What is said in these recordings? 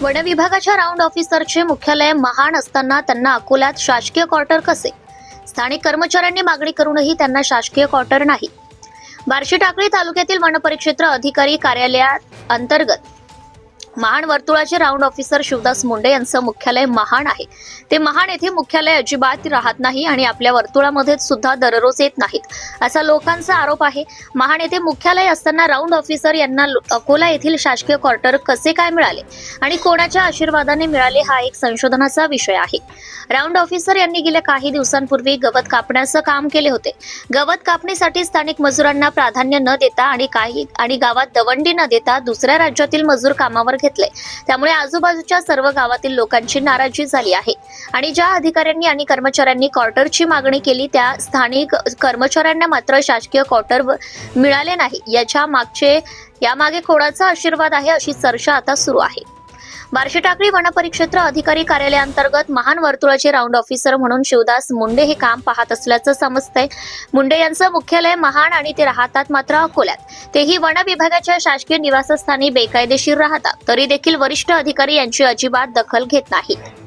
One विभागाच्या round ऑफिसरचे मुख्यालय महान असताना त्यांना अकोल्यात शासकीय क्वार्टर कसे? स्थानिक कर्मचाऱ्यांनी मागणी करूनही त्यांना शासकीय क्वार्टर नाही. बार्शी टाकळी तालुक्यातील वनपरिक्षेत्र अधिकारी कार्यालयात अंतर्गत महान वर्तुळाचे राऊंड ऑफिसर शिवदास मुंडे यांचं मुख्यालय महान आहे. ते महान येथे मुख्यालय अजिबात राहत नाही आणि आपल्या वर्तुळामध्ये सुद्धा दररोज येत नाहीत असा लोकांचा आरोप आहे. महान येथे मुख्यालय असताना राऊंड ऑफिसर यांना लो- अकोला येथील शासकीय क्वार्टर कसे काय मिळाले आणि कोणाच्या आशीर्वादाने मिळाले हा एक संशोधनाचा विषय आहे. राऊंड ऑफिसर यांनी गेल्या काही दिवसांपूर्वी गवत कापण्याचं काम केले होते. गवत कापणीसाठी स्थानिक मजुरांना प्राधान्य न देता आणि काही आणि गावात दवंडी न देता दुसऱ्या राज्यातील मजूर कामावर घेतले. त्यामुळे आजूबाजूच्या सर्व गावातील लोकांची नाराजी झाली आहे. आणि ज्या अधिकाऱ्यांनी आणि कर्मचाऱ्यांनी क्वार्टरची मागणी केली त्या स्थानिक कर्मचाऱ्यांना मात्र शासकीय क्वार्टर व- मिळाले नाही. याच्या मागचे यामागे कोणाचा आशीर्वाद आहे अशी चर्चा आता सुरू आहे. बार्शी टाकळी वनपरिक्षेत्र अधिकारी कार्यालयाअंतर्गत महान वर्तुळाचे राऊंड ऑफिसर म्हणून शिवदास मुंडे हे काम पाहत असल्याचं समजतंय. मुंडे यांचं मुख्यालय महान आणि ते राहतात मात्र अकोल्यात. तेही वन विभागाच्या शासकीय निवासस्थानी बेकायदेशीर राहतात. तरी देखील वरिष्ठ अधिकारी यांची अजिबात दखल घेत नाहीत.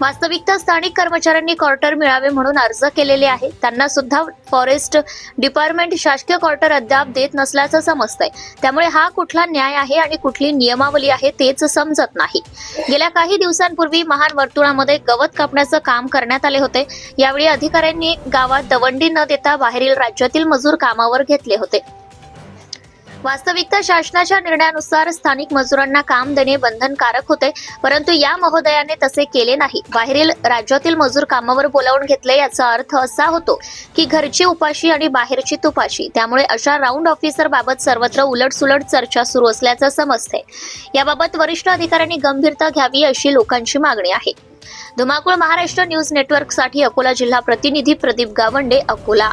वास्तविकता स्थानिक कर्मचाऱ्यांनी क्वार्टर मिळावे म्हणून अर्ज केलेले आहे त्यांना सुद्धा फॉरेस्ट डिपार्टमेंट शासकीय क्वार्टर अद्याप देत नसल्याचं समजतंय. त्यामुळे हा कुठला न्याय आहे आणि कुठली नियमावली आहे तेच समजत नाही. गेल्या काही दिवसांपूर्वी महान वर्तुळामध्ये गवत कापण्याचं काम करण्यात आले होते. यावेळी अधिकाऱ्यांनी गावात दवंडी न देता बाहेरील राज्यातील मजूर कामावर घेतले होते. वास्तविकता शासनाच्या निर्णयानुसार स्थानिक मजुरांना काम देणे बंधनकारक होते परंतु या महोदयाने तसे केले नाही. बाहेरील राज्यातील मजूर कामावर बोलावून घेतले याचा अर्थ असा होतो की घरची उपाशी आणि बाहेरची तुपाशी. त्यामुळे अशा राऊंड ऑफिसर बाबत सर्वत्र उलटसुलट चर्चा सुरू असल्याचं समजते. याबाबत वरिष्ठ अधिकाऱ्यांनी गंभीरता घ्यावी अशी लोकांची मागणी आहे. धुमाकूळ महाराष्ट्र न्यूज नेटवर्कसाठी अकोला जिल्हा प्रतिनिधी प्रदीप गावंडे अकोला.